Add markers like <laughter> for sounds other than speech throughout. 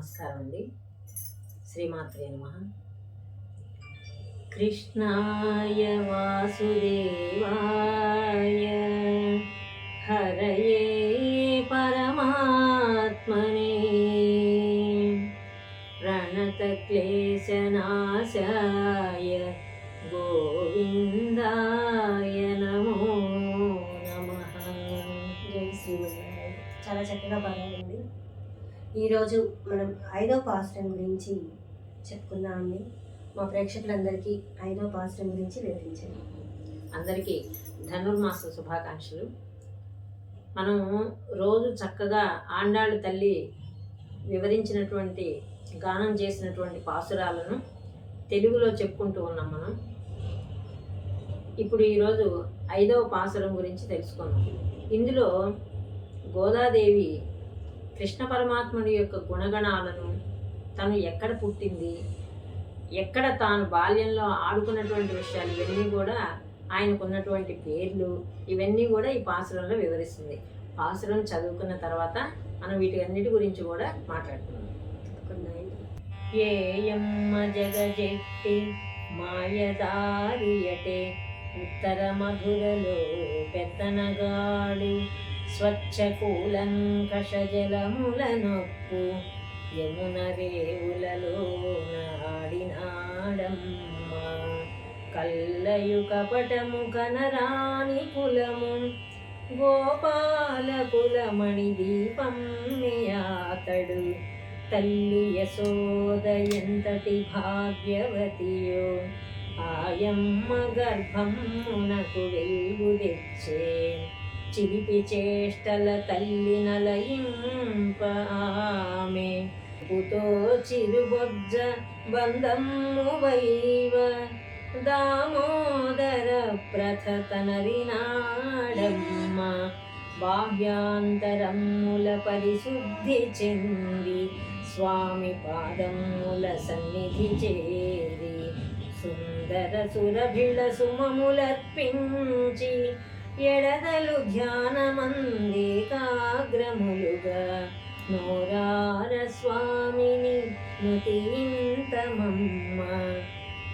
నమస్కారం అండి శ్రీమాత్రే నమ. కృష్ణాయ వాసుదేవాయ హరయే పరమాత్మనే. ప్రణతక్లేశనాశాయ గోవిందాయ నమో నమ. జై శ్రీ చాలా చక్కగా పాడారండి ఈరోజు మనం ఐదో పాశ్రం గురించి చెప్పుకుందామండి. మా ప్రేక్షకులందరికీ ఐదో పాశ్రం గురించి వివరించండి. అందరికీ ధనుర్మాస శుభాకాంక్షలు. మనం రోజు చక్కగా ఆండాళ్ళు తల్లి వివరించినటువంటి గానం చేసినటువంటి పాసురాలను తెలుగులో చెప్పుకుంటూ ఉన్నాం మనం. ఇప్పుడు ఈరోజు ఐదవ పాసురం గురించి తెలుసుకుందాం. ఇందులో గోదాదేవి కృష్ణ పరమాత్ముడి యొక్క గుణగణాలను తను ఎక్కడ పుట్టింది ఎక్కడ తాను బాల్యంలో ఆడుకున్నటువంటి విషయాలు ఇవన్నీ కూడా ఆయనకు ఉన్నటువంటి పేర్లు ఇవన్నీ కూడా ఈ పాసురంలో వివరిస్తుంది. పాసురం చదువుకున్న తర్వాత మనం వీటి అన్నిటి గురించి కూడా మాట్లాడుకుందాం. ఏయమ్మ జగజెట్టి మాయదారియటే ఉత్తర మధురలో పెద్దనగాడు స్వచ్ఛకూలంకషజలములనొప్పు యమున రేవులలో నాడినాడమ్మ కల్లయు కపటము కనరాని కులము గోపాల కులమణి దీపం అతడు తల్లి యశోద ఎంతటి భాగ్యవతియో ఆయమ్మ గర్భమునకు వెలుగు తెచ్చే చిలిపి చేష్టల తల్లి నలయింప ఆమె. పుతో చిరుబొజ్జ బంధము వైవ. దామోదర ప్రథతన వినాడమ్మ బాహ్యాంతరముల పరిశుద్ధి చెంది స్వామి పాదముల సన్నిధి చేరి. సుందర సురభిళ సుమములర్పించి ఎడదలు ధ్యానమందేకాగ్రములుగా నోరార స్వామిని నుతింతమమ్మ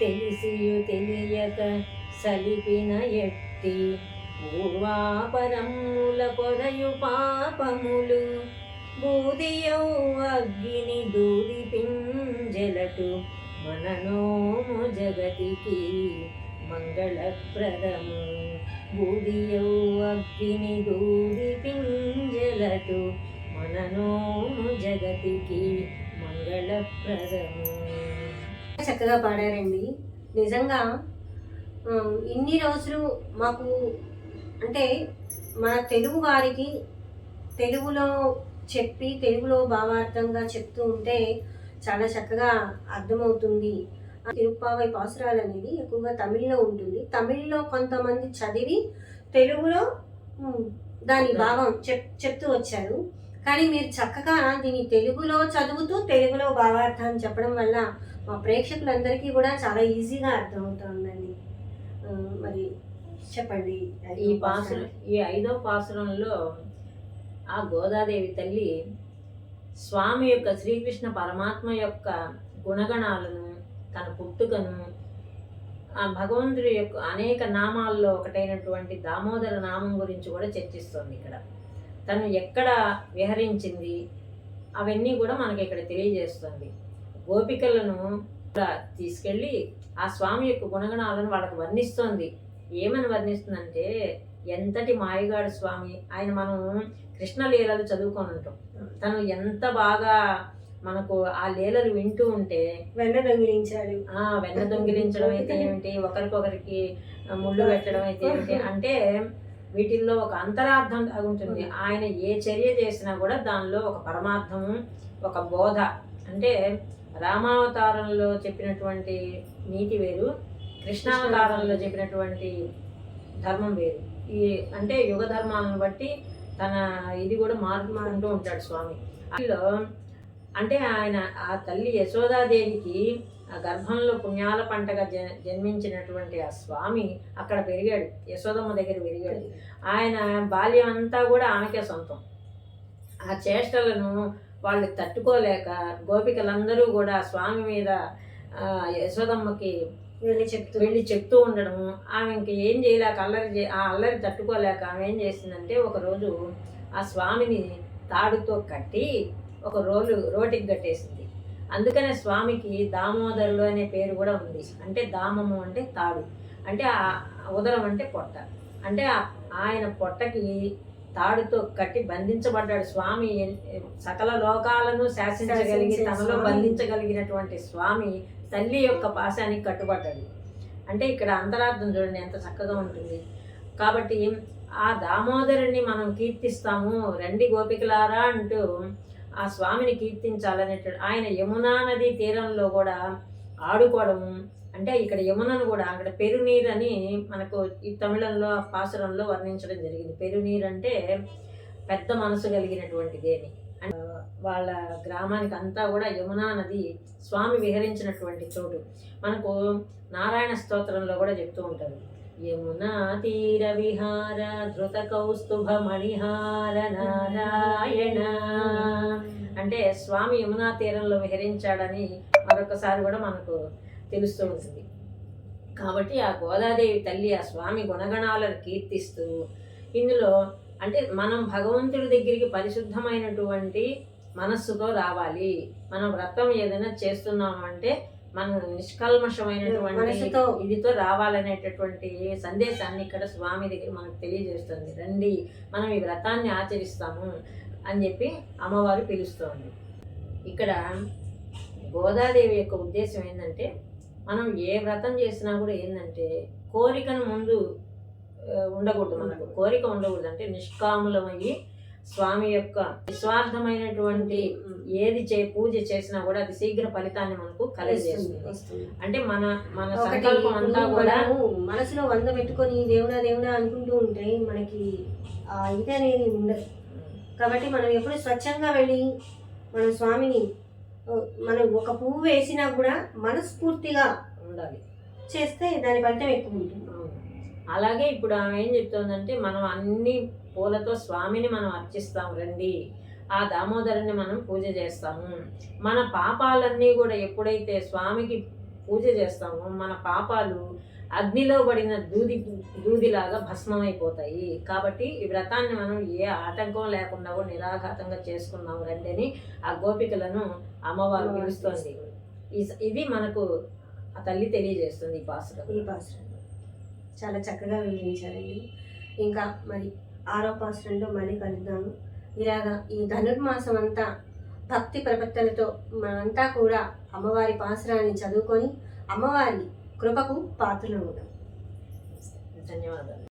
తెలిసియు తెలియక సలిపిన ఎట్టి పూర్వాపరముల పొరయు పాపములు. బూదియౌ అగ్గిని దూది పింజలటు మననోము జగతికి మంగళప్రదము. బూదియౌ అగ్గిని దూది పింజలటు మననోము జగతికి మంగళప్రదము. చక్కగా పాడారండి. నిజంగా ఇన్ని రోజులు మాకు అంటే మన తెలుగు వారికి తెలుగులో చెప్పి తెలుగులో భావార్థంగా చెప్తూ ఉంటే చాలా చక్కగా అర్థమవుతుంది. తిరుప్పావై పాసురాలు అనేది ఎక్కువగా తమిళ్ళో ఉంటుంది. తమిళ్ళో కొంతమంది చదివి తెలుగులో దాని భావం చెప్ చెప్తూ వచ్చారు. కానీ మీరు చక్కగా దీన్ని తెలుగులో చదువుతూ తెలుగులో భావార్థాన్ని చెప్పడం వల్ల మా ప్రేక్షకులందరికీ కూడా చాలా ఈజీగా అర్థమవుతుందండి. మరి చెప్పండి. ఈ పాసురం ఈ ఐదో పాసురంలో ఆ గోదాదేవి తల్లి స్వామి యొక్క శ్రీకృష్ణ పరమాత్మ యొక్క గుణగణాలను తన పుట్టుకను ఆ భగవంతుడి యొక్క అనేక నామాల్లో ఒకటైనటువంటి దామోదర నామం గురించి కూడా చర్చిస్తోంది ఇక్కడ. తను ఎక్కడ విహరించింది అవన్నీ కూడా మనకి ఇక్కడ తెలియజేస్తుంది. గోపికలను కూడా తీసుకెళ్ళి ఆ స్వామి యొక్క గుణగణాలను వాళ్ళకి వర్ణిస్తోంది. ఏమని వర్ణిస్తుందంటే ఎంతటి మాయగాడు స్వామి ఆయన మనం కృష్ణలీలలు చదువుకొని ఉంటాం. తను ఎంత బాగా మనకు ఆ లీలలు వింటూ ఉంటే వెన్న దొంగిలించాడు. ఆ వెన్న దొంగిలించడం అయితే <laughs> ఏమిటి? ఒకరికొకరికి ముళ్ళు పెట్టడం అయితే ఏమిటి? అంటే వీటిల్లో ఒక అంతరార్థం ఉంటుంది ఆయన ఏ చర్య చేసినా కూడా దానిలో ఒక పరమార్థము ఒక బోధ. అంటే రామావతారంలో చెప్పినటువంటి నీతి వేరు కృష్ణావతారంలో చెప్పినటువంటి ధర్మం వేరు. ఈ అంటే యుగ ధర్మాలను బట్టి తన ఇది కూడా మార్చుకుంటూ ఉంటాడు స్వామి. అందులో అంటే ఆయన ఆ తల్లి యశోదాదేవికి ఆ గర్భంలో పుణ్యాల పంటగా జ జన్మించినటువంటి ఆ స్వామి అక్కడ పెరిగాడు. యశోదమ్మ దగ్గర పెరిగాడు. ఆయన బాల్యం అంతా కూడా ఆమెకే సొంతం. ఆ చేష్టలను వాళ్ళు తట్టుకోలేక గోపికలందరూ కూడా స్వామి మీద యశోదమ్మకి వెళ్ళి చెప్తూ వెళ్ళి చెప్తూ ఉండడము. ఆమె ఇంక ఏం చేయలేక అల్లరి ఆ అల్లరి తట్టుకోలేక ఆమె ఏం చేసిందంటే ఒకరోజు ఆ స్వామిని తాడుతో కట్టి ఒక రోలు రోటికి కట్టేసింది. అందుకనే స్వామికి దామోదరుడు అనే పేరు కూడా ఉంది. అంటే దామము అంటే తాడు. అంటే ఆ ఉదరం అంటే పొట్ట. అంటే ఆయన పొట్టకి తాడుతో కట్టి బంధించబడ్డాడు. స్వామి సకల లోకాలను శాసించగలిగి శాసించే తనలో. బంధించగలిగినటువంటి స్వామి తల్లి యొక్క పాశానికి కట్టుబడ్డాడు. అంటే ఇక్కడ అంతరార్థం చూడండి ఎంత చక్కగా ఉంటుంది. కాబట్టి ఆ దామోదరుని మనం కీర్తిస్తాము. రండి గోపికలారా అంటూ ఆ స్వామిని కీర్తించాలనేటువంటి ఆయన యమునా నది తీరంలో కూడా ఆడుకోవడము అంటే ఇక్కడ యమునను కూడా అక్కడ పెరునీరు అని మనకు ఈ తమిళంలో పాసురంలో వర్ణించడం జరిగింది. పెరునీరు అంటే పెద్ద మనసు కలిగినటువంటిది అని. అండ్ వాళ్ళ గ్రామానికి అంతా కూడా యమునా నది స్వామి విహరించినటువంటి చోటు. మనకు నారాయణ స్తోత్రంలో కూడా చెప్తూ ఉంటారు. యమునా తీర విహార ధృత కౌస్తుభ మణిహార నారాయణ. అంటే స్వామి యమునా తీరంలో విహరించాడని మరొకసారి కూడా మనకు తెలుస్తూ ఉంటుంది. కాబట్టి ఆ గోదాదేవి తల్లి ఆ స్వామి గుణగణాలను కీర్తిస్తూ ఇందులో అంటే మనం భగవంతుడి దగ్గరికి పరిశుద్ధమైనటువంటి మనస్సుతో రావాలి. మనం వ్రతం ఏదైనా చేస్తున్నాము అంటే మనం నిష్కల్మషమైనటువంటి. ఇదితో రావాలనేటటువంటి సందేశాన్ని ఇక్కడ స్వామి దగ్గర మనకు తెలియజేస్తుంది రండి మనం ఈ వ్రతాన్ని ఆచరిస్తాము అని చెప్పి అమ్మవారు పిలుస్తోంది ఇక్కడ గోదాదేవి యొక్క ఉద్దేశం ఏంటంటే మనం ఏ వ్రతం చేసినా కూడా ఏంటంటే కోరికను ముందు ఉండకూడదు మనకు కోరిక ఉండకూడదు అంటే నిష్కాములమయ్యి స్వామి యొక్క నిస్వార్థమైనటువంటి ఏది చే పూజ చేసినా కూడా అది శీఘ్ర ఫలితాన్ని మనకు కలగజేస్తుంది. అంటే మన మన సంకల్పం అంతా కూడా మనసులో వంద పెట్టుకొని దేవుడా దేవుడా అనుకుంటూ ఉంటే మనకి ఆ ఇది అనేది ఉండదు కాబట్టి మనం ఎప్పుడు స్వచ్ఛంగా వెళ్ళి మన స్వామిని మనం ఒక పువ్వు వేసినా కూడా మనస్ఫూర్తిగా ఉండాలి చేస్తే దాని ఫలితం ఎక్కువ ఉంటుంది. అలాగే ఇప్పుడు ఆమె ఏం చెప్తోందంటే మనం అన్ని పూలతో స్వామిని మనం అర్చిస్తాం రండి. ఆ దామోదరుని మనం పూజ చేస్తాము. మన పాపాలన్నీ కూడా ఎప్పుడైతే స్వామికి పూజ చేస్తామో మన పాపాలు అగ్నిలో పడిన దూది దూదిలాగా భస్మమైపోతాయి. కాబట్టి ఈ వ్రతాన్ని మనం ఏ ఆటంకం లేకుండా కూడా నిరాఘాతంగా చేసుకుందాం రండి అని ఆ గోపికలను అమ్మవారు పిలుస్తోంది. ఇది మనకు ఆ తల్లి తెలియజేస్తుంది ఈ పాసురం ఈ పాశ్రం చాలా చక్కగా వివరించారండి ఇంకా మరి ఆరో పాశ్రంలో మళ్ళీ కలుద్దాము. ఇలాగా ఈ ధనుర్మాసం అంతా భక్తి ప్రపత్తలతో మనమంతా కూడా అమ్మవారి పాసురాన్ని చదువుకొని అమ్మవారి కృపకు పాత్రలు ఉంటాం. ధన్యవాదాలు.